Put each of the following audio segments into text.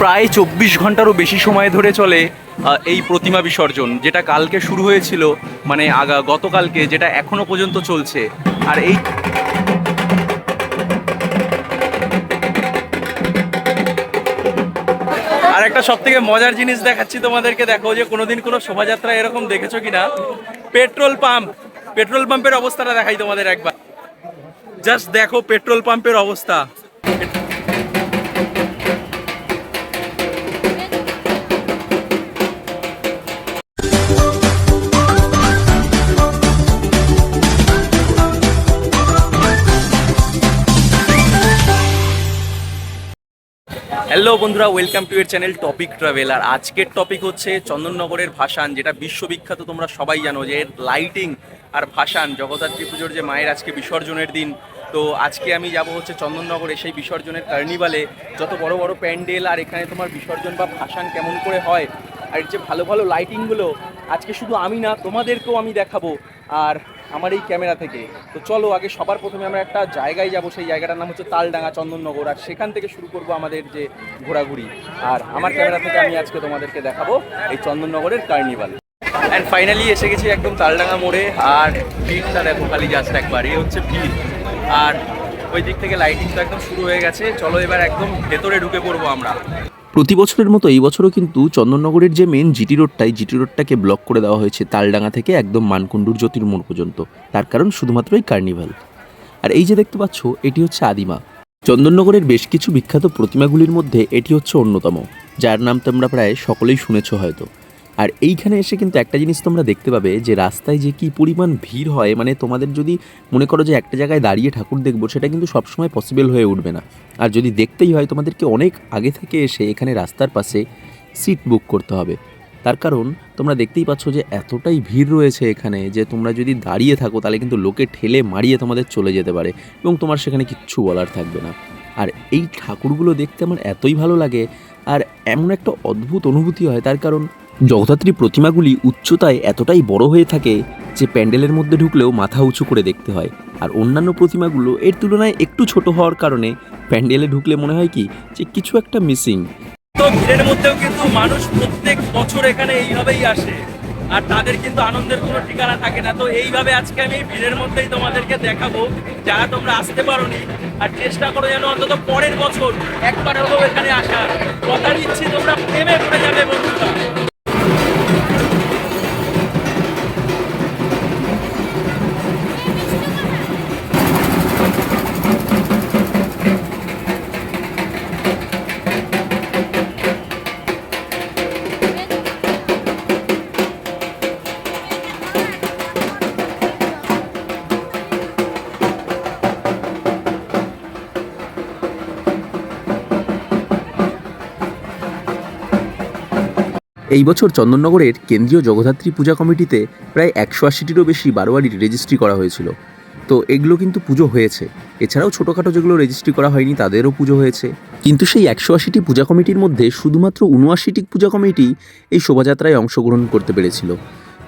প্রায় চব্বিশ ঘন্টারও বেশি সময় ধরে চলে এই প্রতিমা বিসর্জন, যেটা কালকে শুরু হয়েছিল মানে আগা, গতকালকে, যেটা এখনও পর্যন্ত চলছে। আর এই আর একটা সব থেকে মজার জিনিস দেখাচ্ছি তোমাদেরকে, দেখো যে কোনোদিন কোনো শোভাযাত্রা এরকম দেখেছ কিনা? পেট্রোল পাম্প, পেট্রোল পাম্পের অবস্থাটা দেখাই তোমাদের একবার। জাস্ট দেখো পেট্রোল পাম্পের অবস্থা। হ্যালো বন্ধুরা, ওয়েলকাম টু এর চ্যানেল টপিক ট্রাভেল আর আজকের টপিক হচ্ছে চন্দননগরের ভাসান, যেটা বিশ্ববিখ্যাত তোমরা সবাই জানো যে এর লাইটিং আর ভাসান, জগদ্ধাত্রী পুজোর যে মায়ের আজকে বিসর্জনের দিন। তো আজকে আমি যাব হচ্ছে চন্দননগরে সেই বিসর্জনের কার্নিভালে। যত বড় বড় প্যান্ডেল আর এখানে তোমার বিসর্জন বা ভাসান কেমন করে হয়, আর যে ভালো ভালো লাইটিংগুলো আজকে শুধু আমি না, তোমাদেরকেও আমি দেখাবো। আর আমার এই ক্যামেরা থেকে। তো চলো, আগে সবার প্রথমে আমরা একটা জায়গায় যাব। সেই জায়গাটার নাম হচ্ছে তালডাঙ্গা চন্দননগর। আর সেখান থেকে শুরু করব আমাদের যে ঘোরাঘুরি। আর আমার ক্যামেরা থেকে আমি আজকে তোমাদেরকে দেখাবো এই চন্দননগরের কার্নিভাল। অ্যান্ড ফাইনালি এসে গেছি একদম তালডাঙ্গা মোড়ে। আর ভিড়টা দেখো খালি জাস্ট একবার, এই হচ্ছে ভিড়। আর ওই দিক থেকে লাইটিং তো একদম শুরু হয়ে গেছে। চলো এবার একদম ভেতরে ঢুকে পড়ব আমরা। প্রতি বছরের মতো এই বছরও কিন্তু চন্দননগরের যে মেন জিটি রোডটাই জিটি রোডটাকে ব্লক করে দেওয়া হয়েছে তালডাঙ্গা থেকে একদম মানকুণ্ডুর জ্যোতির মোড় পর্যন্ত। তার কারণ শুধুমাত্র এই কার্নিভাল আর এই যে দেখতে পাচ্ছ, এটি হচ্ছে আদিমা। চন্দননগরের বেশ কিছু বিখ্যাত প্রতিমাগুলির মধ্যে এটি হচ্ছে অন্যতম। যার নাম তোমরা প্রায় সকলেই শুনেছ হয়তো। আর এইখানে এসে কিন্তু একটা জিনিস তোমরা দেখতে পাবে যে রাস্তায় যে কি পরিমাণ ভিড় হয় মানে তোমাদের যদি মনে করো যে একটা জায়গায় দাঁড়িয়ে ঠাকুর দেখব, সেটা কিন্তু সবসময় পসিবল হয়ে উঠবে না। আর যদি দেখতেই হয়, তোমাদেরকে অনেক আগে থেকে এসে এখানে রাস্তার পাশে সিট বুক করতে হবে। তার কারণ, তোমরা দেখতেই পাচ্ছ যে এতটাই ভিড় রয়েছে এখানে যে তোমরা যদি দাঁড়িয়ে থাকো, তাহলে কিন্তু লোকে ঠেলে মারিয়ে তোমাদের চলে যেতে পারে এবং তোমার সেখানে কিচ্ছু বলার থাকবে না। আর এই ঠাকুরগুলো দেখতে আমার এতই ভালো লাগে, আর এমন একটা অদ্ভুত অনুভূতি হয়, তার কারণ জগদ্ধাত্রী প্রতিমাগুলি উচ্চতায় এতটাই বড় হয়ে থাকে যে প্যান্ডেলের মধ্যে ঢুকলেও মাথা উঁচু করে দেখতে হয়। আর অন্যান্য প্রতিমাগুলো এর তুলনায় একটু ছোট হওয়ার কারণে প্যান্ডেলে ঢুকলে মনে হয় কি যে কিছু একটা মিসিং। তো ভিড়ের মধ্যেও কিন্তু মানুষ প্রত্যেক বছর এখানে এইভাবেই আসে। আর তাদের কিন্তু আনন্দের কোনো ঠিকানা থাকে না। তো এইভাবে আজকে আমি ভিড়ের মধ্যেই তোমাদেরকে দেখাবো যারা তোমরা আসতে পারোনি। আর চেষ্টা করো যেন অন্তত পরের বছর একবার হলেও এখানে আসার। কথা দিচ্ছি তোমরা প্রেমে পড়ে যাবে বন্ধুরা। এই বছর চন্দননগরের কেন্দ্রীয় জগদ্ধাত্রী পূজা কমিটিতে প্রায় একশো আশিটিরও বেশি বারোয়ারির রেজিস্ট্রি করা হয়েছিল। তো এগুলো কিন্তু পুজো হয়েছে। এছাড়াও ছোটোখাটো যেগুলো রেজিস্ট্রি করা হয়নি, তাদেরও পুজো হয়েছে। কিন্তু সেই একশো আশিটি পূজা কমিটির মধ্যে শুধুমাত্র উনআশিটি পূজা কমিটি এই শোভাযাত্রায় অংশগ্রহণ করতে পেরেছিল।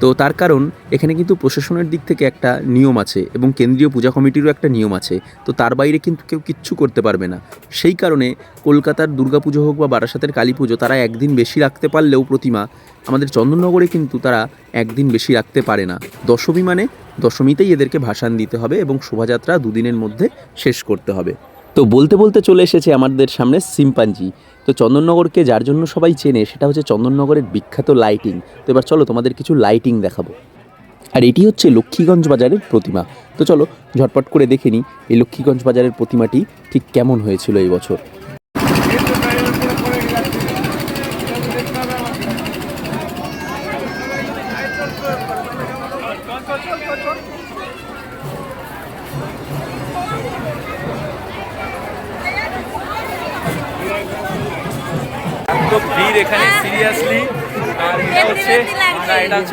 তো তার কারণ এখানে কিন্তু প্রশাসনের দিক থেকে একটা নিয়ম আছে এবং কেন্দ্রীয় পূজা কমিটিরও একটা নিয়ম আছে। তো তার বাইরে কিন্তু কেউ কিচ্ছু করতে পারবে না। সেই কারণে কলকাতার দুর্গাপুজো হোক বা বারাসাতের কালী পুজো তারা একদিন বেশি রাখতে পারলেও প্রতিমা আমাদের চন্দননগরে কিন্তু তারা একদিন বেশি রাখতে পারে না। দশমী মানে দশমীতেই এদেরকে ভাসান দিতে হবে এবং শোভাযাত্রা দুদিনের মধ্যে শেষ করতে হবে। তো বলতে বলতে চলে এসেছে আমাদের সামনে সিম্পাঞ্জি তো চন্দননগরকে যার জন্য সবাই চেনে, সেটা হচ্ছে চন্দননগরের বিখ্যাত লাইটিং তো এবার চলো তোমাদের কিছু লাইটিং দেখাবো। আর এটি হচ্ছে লক্ষ্মীগঞ্জ বাজারের প্রতিমা। তো চলো ঝটপট করে দেখে নিই এই লক্ষ্মীগঞ্জ বাজারের প্রতিমাটি ঠিক কেমন হয়েছিল এই বছর।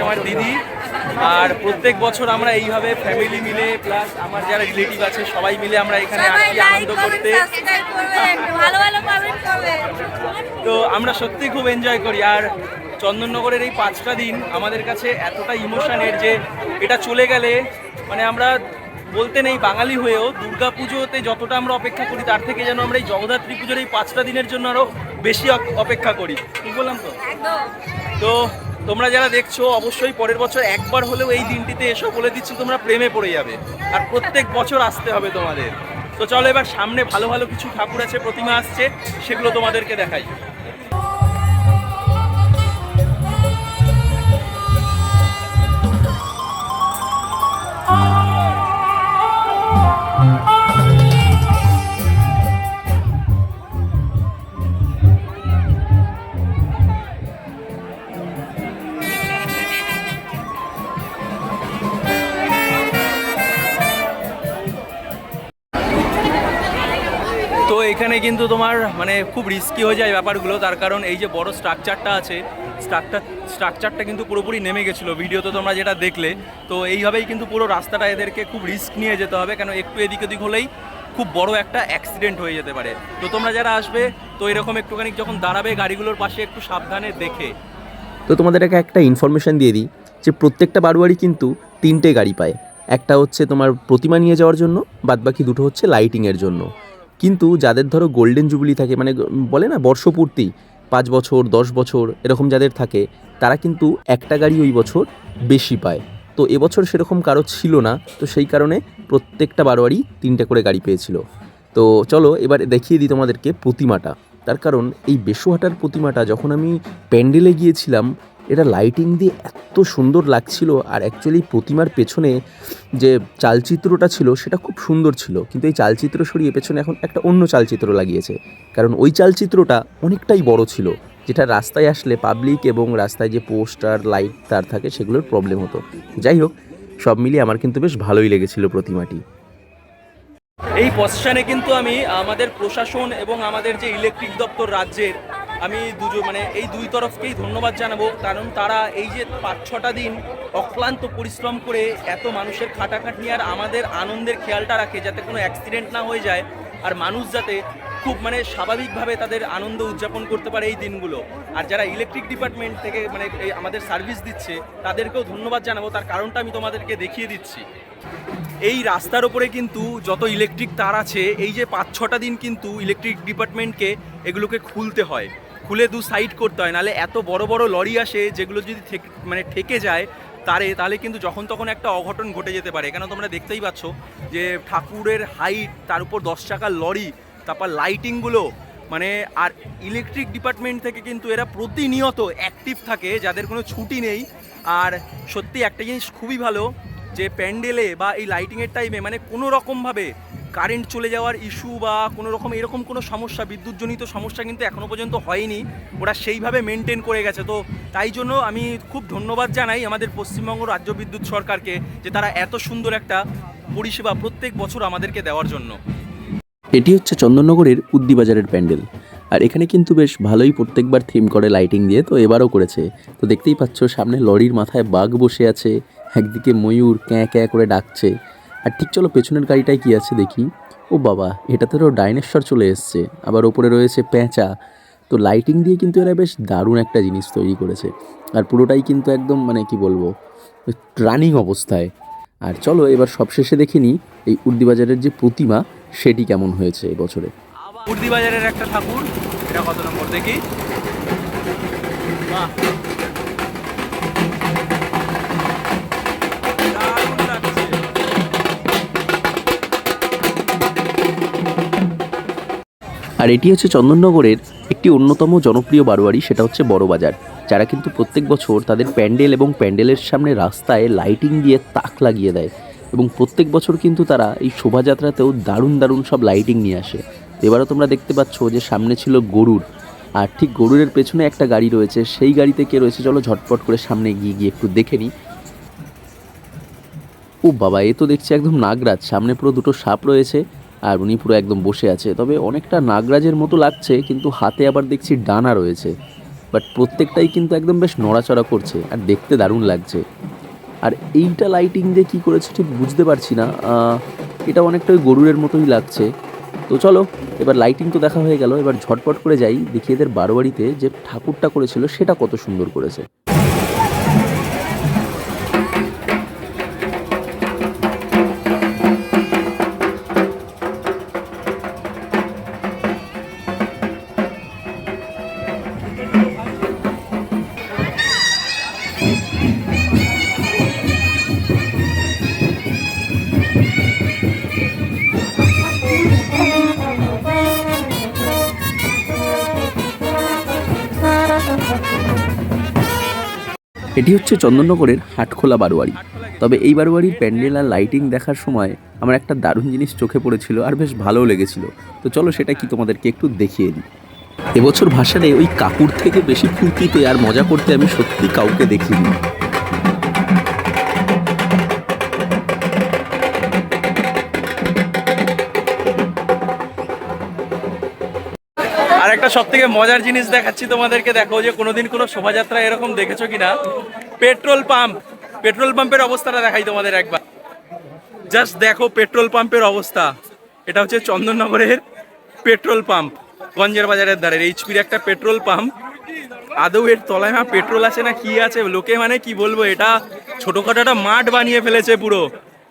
আমার দিদি। আর প্রত্যেক বছর আমরা এইভাবে ফ্যামিলি মিলে প্লাস আমার যারা রিলেটিভ আছে সবাই মিলে আমরা এখানে আসি আনন্দ করতে। তো আমরা সত্যি খুব এনজয় করি। আর চন্দননগরের এই পাঁচটা দিন আমাদের কাছে এতটা ইমোশনের যে এটা চলে গেলে মানে আমরা বলতে নেই বাঙালি হয়েও দুর্গা পুজোতে যতটা আমরা অপেক্ষা করি তার থেকে যেন আমরা এই জগদ্ধাত্রী পুজোর এই পাঁচটা দিনের জন্য আরও বেশি অপেক্ষা করি। ঠিক বললাম তো? তো তোমরা যারা দেখছ, অবশ্যই পরের বছর একবার হলেও এই দিনটিতে এসো বলে দিচ্ছি, তোমরা প্রেমে পড়ে যাবে। আর প্রত্যেক বছর আসতে হবে তোমাদের। তো চলো এবার সামনে ভালো ভালো কিছু ঠাকুর আছে, প্রতিমা আসছে, সেগুলো তোমাদেরকে দেখাই। কিন্তু তোমার মানে খুব রিস্কি হয়ে যায় ব্যাপারগুলো। তার কারণ এই যে বড় স্ট্রাকচারটা আছে স্ট্রাকচার স্ট্রাকচারটা কিন্তু পুরোপুরি নেমে গেছিল। ভিডিওতে তোমরা যেটা দেখলে, তো এইভাবেই কিন্তু পুরো রাস্তাটা এদেরকে খুব রিস্ক নিয়ে যেতে হবে, কেন একটু এদিক ওদিক হলেই খুব বড় একটা অ্যাক্সিডেন্ট হয়ে যেতে পারে। তো তোমরা যারা আসবে, তো এরকম একটুখানি যখন দাঁড়াবে গাড়িগুলোর পাশে একটু সাবধানে দেখে। তো তোমাদেরকে একটা ইনফরমেশন দিয়ে দিই, যে প্রত্যেকটা বারোয়ারি কিন্তু তিনটে গাড়ি পায়। একটা হচ্ছে তোমার প্রতিমা নিয়ে যাওয়ার জন্য, বাদবাকি দুটো হচ্ছে লাইটিংয়ের জন্য। কিন্তু যাদের ধরো গোল্ডেন জুবলি থাকে মানে বলে না বর্ষপূর্তি, পাঁচ বছর, দশ বছর, এরকম যাদের থাকে, তারা কিন্তু একটা গাড়ি ওই বছর বেশি পায়। তো এবছর সেরকম কারও ছিল না, তো সেই কারণে প্রত্যেকটা বারোয়ারি তিনটে করে গাড়ি পেয়েছিল। তো চলো এবার দেখিয়ে দিই তোমাদেরকে প্রতিমাটা। তার কারণ এই বেশুহাটার প্রতিমাটা, যখন আমি প্যান্ডেলে গিয়েছিলাম এটা লাইটিং দিয়ে এত সুন্দর লাগছিল আর অ্যাকচুয়ালি প্রতিমার পেছনে যে চালচিত্রটা ছিল সেটা খুব সুন্দর ছিল। কিন্তু এই চালচিত্র সরিয়ে পেছনে এখন একটা অন্য চালচিত্র লাগিয়েছে। কারণ ওই চালচিত্রটা অনেকটাই বড় ছিল, যেটা রাস্তায় আসলে পাবলিক এবং রাস্তায় যে পোস্টার লাইট তার থাকে সেগুলোর প্রবলেম হতো। যাই হোক, সব মিলিয়ে আমার কিন্তু বেশ ভালোই লেগেছিল প্রতিমাটি। এই পজিশনে কিন্তু আমি আমাদের প্রশাসন এবং আমাদের যে ইলেকট্রিক দপ্তর রাজ্যের আমি দুজন মানে এই দুই তরফকেই ধন্যবাদ জানাব, কারণ তারা এই যে পাঁচ ছটা দিন অক্লান্ত পরিশ্রম করে এত মানুষের খাটাখাটনি আর আমাদের আনন্দের খেয়ালটা রাখে যাতে কোনো অ্যাক্সিডেন্ট না হয়ে যায়, আর মানুষ যাতে খুব মানে স্বাভাবিকভাবে তাদের আনন্দ উদযাপন করতে পারে এই দিনগুলো। আর যারা ইলেকট্রিক ডিপার্টমেন্ট থেকে মানে আমাদের সার্ভিস দিচ্ছে, তাদেরকেও ধন্যবাদ জানাব, তার কারণটা আমি তোমাদেরকে দেখিয়ে দিচ্ছি। এই রাস্তার ওপরে কিন্তু যত ইলেকট্রিক তার আছে, এই যে পাঁচ ছটা দিন কিন্তু ইলেকট্রিক ডিপার্টমেন্টকে এগুলোকে খুলতে হয়। খুলে দু সাইড করতে হয়, নাহলে এত বড় বড় লরি আসে যেগুলো যদি মানে ঠেকে যায় তারে, তাহলে কিন্তু যখন তখন একটা অঘটন ঘটে যেতে পারে। কেন তোমরা দেখতেই পাচ্ছ যে ঠাকুরের হাইট তার উপর দশ চাকার লরি, তারপর লাইটিংগুলো মানে আর ইলেকট্রিক ডিপার্টমেন্ট থেকে কিন্তু এরা প্রতিনিয়ত অ্যাক্টিভ থাকে, যাদের কোনো ছুটি নেই। আর সত্যি একটা জিনিস খুবই ভালো, যে প্যান্ডেলে বা এই লাইটিংয়ের টাইমে মানে কোনো রকমভাবে কারেন্ট চলে যাওয়ার ইস্যু বা কোনো রকম এরকম কোনো সমস্যা, বিদ্যুৎজনিত সমস্যা কিন্তু এখনও পর্যন্ত হয়নি। ওরা সেইভাবে মেনটেন করে গেছে। তো তাই জন্য আমি খুব ধন্যবাদ জানাই আমাদের পশ্চিমবঙ্গ রাজ্য বিদ্যুৎ সরকারকে যে তারা এত সুন্দর একটা পরিষেবা প্রত্যেক বছর আমাদেরকে দেওয়ার জন্য। এটি হচ্ছে চন্দননগরের উদ্দিবাজারের প্যান্ডেল। আর এখানে কিন্তু বেশ ভালোই প্রত্যেকবার থিম করে লাইটিং দিয়ে তো এবারও করেছে। তো দেখতেই পাচ্ছ, সামনে লরির মাথায় বাঘ বসে আছে। একদিকে ময়ূর ক্যাঁ ক্যাঁ করে ডাকছে। আর ঠিক চলো পেছনের গাড়িটায় কি আছে দেখি। ও বাবা এটাতেও ডাইনোসর চলে এসছে, আবার ওপরে রয়েছে পেঁচা তো লাইটিং দিয়ে কিন্তু এরা বেশ দারুণ একটা জিনিস তৈরি করেছে। আর পুরোটাই কিন্তু একদম মানে কি বলব রানিং অবস্থায়। আর চলো এবার সবশেষে দেখে নিই, এই উর্দিবাজারের যে প্রতিমা, সেটি কেমন হয়েছে এবছরে উর্দি বাজারের একটা ঠাকুর, এটা কত নম্বর দেখি? আর এটি হচ্ছে চন্দননগরের একটি অন্যতম জনপ্রিয় বারোয়ারি, সেটা হচ্ছে বড় বাজার, যারা কিন্তু প্রত্যেক বছর তাদের প্যান্ডেল এবং প্যান্ডেলের সামনে রাস্তায় লাইটিং দিয়ে তাক লাগিয়ে দেয় এবং প্রত্যেক বছর কিন্তু তারা এই শোভাযাত্রাতেও দারুণ দারুণ সব লাইটিং নিয়ে আসে। এবারও তোমরা দেখতে পাচ্ছ যে সামনে ছিল গরুর আর ঠিক গরুরের পেছনে একটা গাড়ি রয়েছে, সেই গাড়িতে কে রয়েছে চলো ঝটপট করে সামনে গিয়ে গিয়ে একটু দেখে নিই। ও বাবা, এ তো দেখছি একদম নাগরাজ, সামনে পুরো দুটো সাপ রয়েছে আর উনি পুরো একদম বসে আছে। তবে অনেকটা নাগরাজের মতো লাগছে, কিন্তু হাতে আবার দেখছি ডানা রয়েছে। বাট প্রত্যেকটাই কিন্তু একদম বেশ নড়াচড়া করছে আর দেখতে দারুণ লাগছে। আর এইটা লাইটিং দিয়ে কী করেছে ঠিক বুঝতে পারছি না। এটা অনেকটা ওই গরুরের মতোই লাগছে। তো চলো, এবার লাইটিং তো দেখা হয়ে গেল। এবার ঝটপট করে যাই, দেখি এদের বারোয়ারিতে যে ঠাকুরটা করেছিল, সেটা কত সুন্দর করেছে। এটি হচ্ছে চন্দননগরের হাটখোলা বারোয়ারি। তবে এই বারোয়ারির প্যান্ডেল আর লাইটিং দেখার সময় আমার একটা দারুণ জিনিস চোখে পড়েছিল আর বেশ ভালোও লেগেছিল। তো চলো সেটা কি তোমাদেরকে একটু দেখিয়ে দিই। এবছর ভাষারে ওই কাকুর থেকে বেশি ফুর্তিতে আর মজা করতে আমি সত্যি কাউকে দেখিনি। একটা সব থেকে মজার জিনিস দেখাচ্ছি তোমাদেরকে। দেখো যে কোনোদিন কোনো শোভাযাত্রা এরকম দেখেছ কিনা? Petrol pump. পেট্রোল পাম্পের অবস্থাটা দেখাই তোমাদের একবার। জাস্ট দেখো পেট্রোল পাম্পের অবস্থা। এটা হচ্ছে চন্দননগরের পেট্রোল পাম্প, গঞ্জের বাজারের ধারে এইচপির একটা পেট্রোল পাম্প। আদৌ এর তলায় মা পেট্রোল আছে না কি আছে? লোকে মানে কি বলব, এটা ছোটখাটো একটা মাঠ বানিয়ে ফেলেছে পুরো।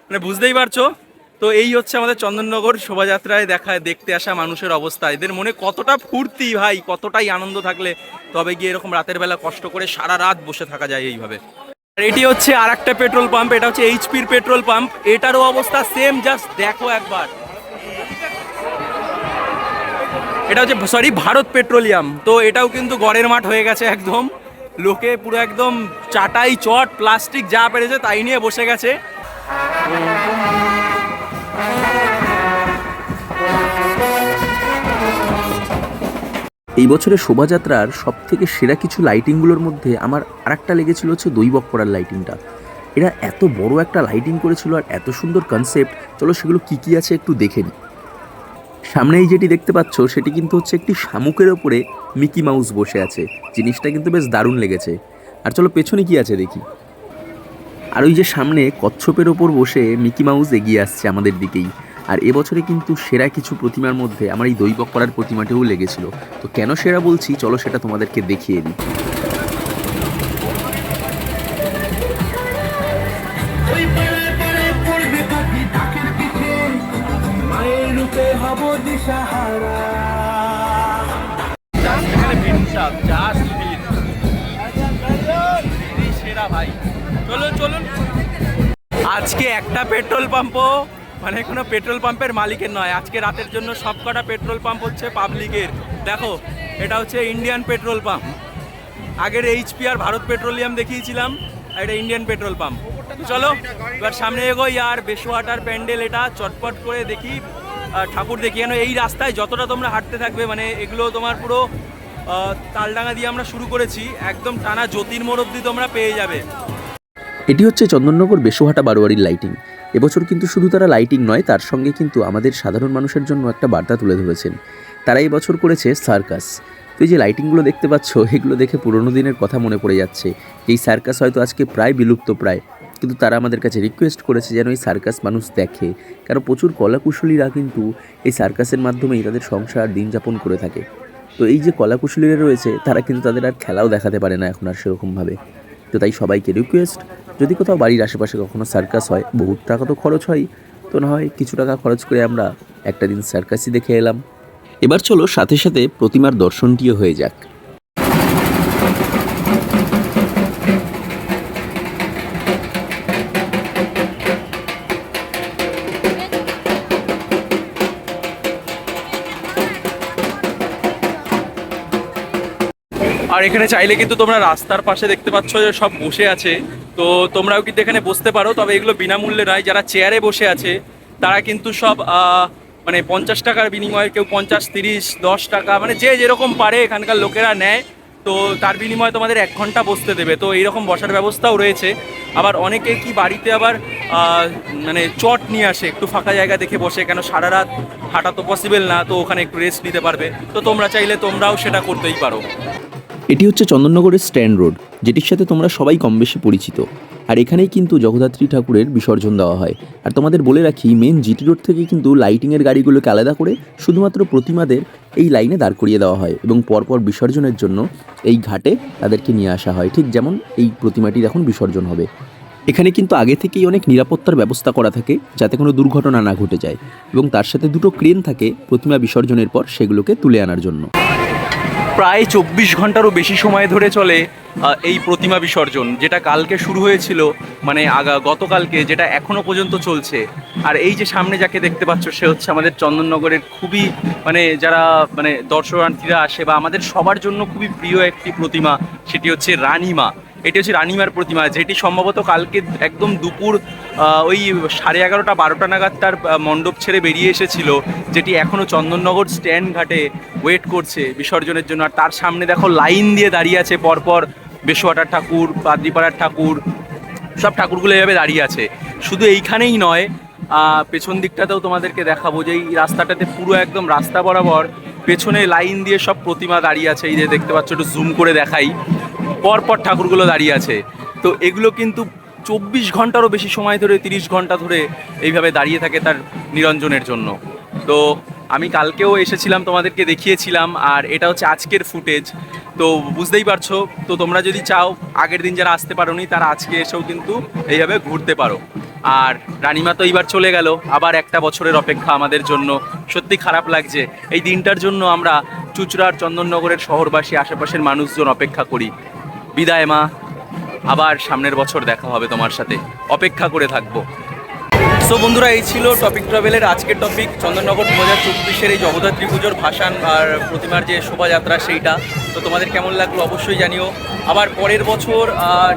মানে বুঝতেই পারছ? তো এই হচ্ছে আমাদের চন্দননগর শোভাযাত্রায় দেখা, দেখতে আসা মানুষের অবস্থা। এদের মনে কতটা ফুর্তি ভাই, কতটাই আনন্দ থাকলে তবে গিয়ে এরকম রাতের বেলা কষ্ট করে সারা রাত বসে থাকা যায় এইভাবে। আর এটি হচ্ছে আর একটা পেট্রোল পাম্প, এটা হচ্ছে এইচপির পেট্রোল পাম্প। এটারও অবস্থা সেম জাস্ট দেখো একবার। এটা হচ্ছে সরি ভারত পেট্রোলিয়াম। তো এটাও কিন্তু গড়ের মাঠ হয়ে গেছে একদম। লোকে পুরো একদম চাটাই, চট, প্লাস্টিক যা পেরেছে তাই নিয়ে বসে গেছে। এই বছরের শোভাযাত্রার সব থেকে সেরা কিছু লাইটিংগুলোর মধ্যে আমার আরেকটা লেগেছিল হচ্ছে দৈবক পড়ার লাইটিংটা এরা এত বড় একটা লাইটিং করেছিল আর এত সুন্দর কনসেপ্ট চলো সেগুলো কি কি আছে একটু দেখে নিই। সামনে এই যেটি দেখতে পাচ্ছ, সেটি কিন্তু হচ্ছে একটি শামুকের ওপরে মিকি মাউস বসে আছে। জিনিসটা কিন্তু বেশ দারুণ লেগেছে। আর চলো পেছনে কি আছে দেখি। আর ওই যে সামনে কচ্ছপের ওপর বসে মিকি মাউস এগিয়ে আসছে আমাদের দিকেই। আর এবছরে কিন্তু সেরা কিছু প্রতিমার মধ্যে আমার এই দৈবক করার প্রতিমাটিও লেগেছিল। তো কেন সেরা বলছি? চলো সেটা তোমাদেরকে দেখিয়ে দিই। আজকে একটা পেট্রোল পাম্পও মানে কোনো পেট্রোল পাম্পের মালিকের নয়, আজকে রাতের জন্য সবকটা পেট্রোল পাম্প হচ্ছে পাবলিকের। দেখো, এটা হচ্ছে ইন্ডিয়ান পেট্রোল পাম্প। আগের এইচপি আর ভারত পেট্রোলিয়াম দেখিয়েছিলাম, আর এটা ইন্ডিয়ান পেট্রোল পাম্প। চলো, এবার সামনে এগোই, আর বেশোয়াটার প্যান্ডেল এটা চটপট করে দেখি ঠাকুর দেখি। কেন এই রাস্তায় যতটা তোমরা হাঁটতে থাকবে মানে এগুলো তোমার পুরো তালডাঙ্গা দিয়ে আমরা শুরু করেছি, একদম টানা জ্যোতির্মোড় অব্দি তোমরা পেয়ে যাবে। এটি হচ্ছে চন্দননগর বেসুহাটা বারোয়ারির লাইটিং এবছর কিন্তু শুধু তারা লাইটিং নয়, তার সঙ্গে কিন্তু আমাদের সাধারণ মানুষের জন্য একটা বার্তা তুলে ধরেছেন। তারা এই বছর করেছে সার্কাস তো এই যে লাইটিংগুলো দেখতে পাচ্ছ, এগুলো দেখে পুরোনো দিনের কথা মনে পড়ে যাচ্ছে। এই সার্কাস হয়তো আজকে প্রায় বিলুপ্ত প্রায়। কিন্তু তারা আমাদের কাছে রিকোয়েস্ট করেছে যেন এই সার্কাস মানুষ দেখে। কারণ প্রচুর কলাকুশলীরা কিন্তু এই সার্কাসের মাধ্যমেই তাদের সংসার দিন যাপন করে থাকে। তো এই যে কলাকুশলীরা রয়েছে, তারা কিন্তু তাদের আর খেলাও দেখাতে পারে না এখন আর সেরকমভাবে। তো তাই সবাইকে রিকোয়েস্ট যদি কোথাও বাড়ির আশেপাশে কখনো সার্কাস হয়, বহুত টাকা তো খরচ হয়। তো না হয় কিছু টাকা খরচ করে আমরা একটা দিন সার্কাসই দেখে এলাম। এবার চলো সাথে সাথে প্রতিমার দর্শনটিও হয়ে যাক। আর এখানে চাইলে কিন্তু তোমরা রাস্তার পাশে দেখতে পাচ্ছ যে সব বসে আছে। তো তোমরাও কিন্তু এখানে বসতে পারো, তবে এগুলো বিনামূল্যে নয়। যারা চেয়ারে বসে আছে, তারা কিন্তু সব মানে পঞ্চাশ টাকার বিনিময়ে কেউ পঞ্চাশ, তিরিশ, দশ টাকা মানে যে যেরকম পারে এখানকার লোকেরা নেয়। তো তার বিনিময়ে তোমাদের এক ঘণ্টা বসতে দেবে। তো এইরকম বসার ব্যবস্থাও রয়েছে। আবার অনেকে কি বাড়িতে আবার মানে চট নিয়ে আসে, একটু ফাঁকা জায়গা দেখে বসে, কেন সারা রাত হাঁটা তো পসিবল না, তো ওখানে একটু রেস্ট নিতে পারবে। তো তোমরা চাইলে তোমরাও সেটা করতেই পারো। এটি হচ্ছে চন্দননগরের স্ট্যান্ড রোড, যেটির সাথে তোমরা সবাই কম বেশি পরিচিত। আর এখানেই কিন্তু জগদ্ধাত্রী ঠাকুরের বিসর্জন দেওয়া হয়। আর তোমাদের বলে রাখি মেন জিটি রোড থেকে কিন্তু লাইটিংয়ের গাড়িগুলোকে আলাদা করে শুধুমাত্র প্রতিমাদের এই লাইনে দাঁড় করিয়ে দেওয়া হয় এবং পরপর বিসর্জনের জন্য এই ঘাটে তাদেরকে নিয়ে আসা হয়। ঠিক যেমন এই প্রতিমাটির এখন বিসর্জন হবে। এখানে কিন্তু আগে থেকেই অনেক নিরাপত্তার ব্যবস্থা করা থাকে, যাতে কোনো দুর্ঘটনা না ঘটে যায়। এবং তার সাথে দুটো ক্রেন থাকে প্রতিমা বিসর্জনের পর সেগুলোকে তুলে আনার জন্য। প্রায় চব্বিশ ঘন্টারও বেশি সময় ধরে চলে এই প্রতিমা বিসর্জন, যেটা কালকে শুরু হয়েছিল মানে আগা, গতকালকে, যেটা এখনও পর্যন্ত চলছে। আর এই যে সামনে যাকে দেখতে পাচ্ছ, সে হচ্ছে আমাদের চন্দননগরের খুবই মানে যারা মানে দর্শনার্থীরা আসে বা আমাদের সবার জন্য খুবই প্রিয় একটি প্রতিমা, সেটি হচ্ছে রানীমা। এটি হচ্ছে রানিমার প্রতিমা, যেটি সম্ভবত কালকে একদম দুপুর ওই সাড়ে এগারোটা, বারোটা নাগাদ তার মণ্ডপ ছেড়ে বেরিয়ে এসেছিল, যেটি এখনও চন্দননগর স্ট্যান্ড ঘাটে ওয়েট করছে বিসর্জনের জন্য। আর তার সামনে দেখো লাইন দিয়ে দাঁড়িয়ে আছে পরপর বেশোয়াটার ঠাকুর, পাদ্রিপাড়ার ঠাকুর, সব ঠাকুরগুলো এভাবে দাঁড়িয়ে আছে। শুধু এইখানেই নয় পেছন দিকটাতেও তোমাদেরকে দেখাবো যে এই রাস্তাটাতে পুরো একদম রাস্তা বরাবর পেছনে লাইন দিয়ে সব প্রতিমা দাঁড়িয়ে আছে, এই যে দেখতে পাচ্ছ, একটু জুম করে দেখাই। পরপর ঠাকুরগুলো দাঁড়িয়ে আছে। তো এগুলো কিন্তু চব্বিশ ঘন্টারও বেশি সময় ধরে, তিরিশ ঘণ্টা ধরে এইভাবে দাঁড়িয়ে থাকে তার নিরঞ্জনের জন্য। তো আমি কালকেও এসেছিলাম, তোমাদেরকে দেখিয়েছিলাম, আর এটা হচ্ছে আজকের ফুটেজ। তো বুঝতেই পারছ, তো তোমরা যদি চাও আগের দিন যারা আসতে পারোনি, তারা আজকে এসেও কিন্তু এইভাবে ঘুরতে পারো। আর রানিমা তো এইবার চলে গেল। আবার একটা বছরের অপেক্ষা আমাদের জন্য। সত্যি খারাপ লাগছে। এই দিনটার জন্য আমরা চুচড়ার চন্দননগরের শহরবাসী, আশেপাশের মানুষজন অপেক্ষা করি। বিদায় মা। আবার সামনের বছর দেখা হবে তোমার সাথে। অপেক্ষা করে থাকব। সো বন্ধুরা, এই ছিল টপিক ট্রাভেলের আজকের টপিক। চন্দননগর দু হাজার চব্বিশের এই জগদ্ধাত্রী পুজোর ভাসান আর প্রতিমার যে শোভাযাত্রা, সেইটা। তো তোমাদের কেমন লাগল অবশ্যই জানিও। আবার পরের বছর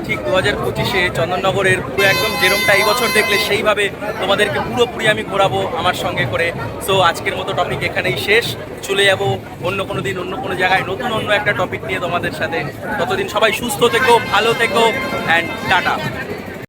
ঠিক দু হাজার পঁচিশে চন্দননগরের পুরো একদম যেরমটা এই বছর দেখলে, সেইভাবে তোমাদেরকে পুরোপুরি আমি ঘোরাবো আমার সঙ্গে করে। সো আজকের মতো টপিক এখানেই শেষ। চলে যাব অন্য কোনো দিন, অন্য কোনো জায়গায়, নতুন অন্য একটা টপিক নিয়ে তোমাদের সাথে। ততদিন সবাই সুস্থ থেকো, ভালো থেকো অ্যান্ড টাটা।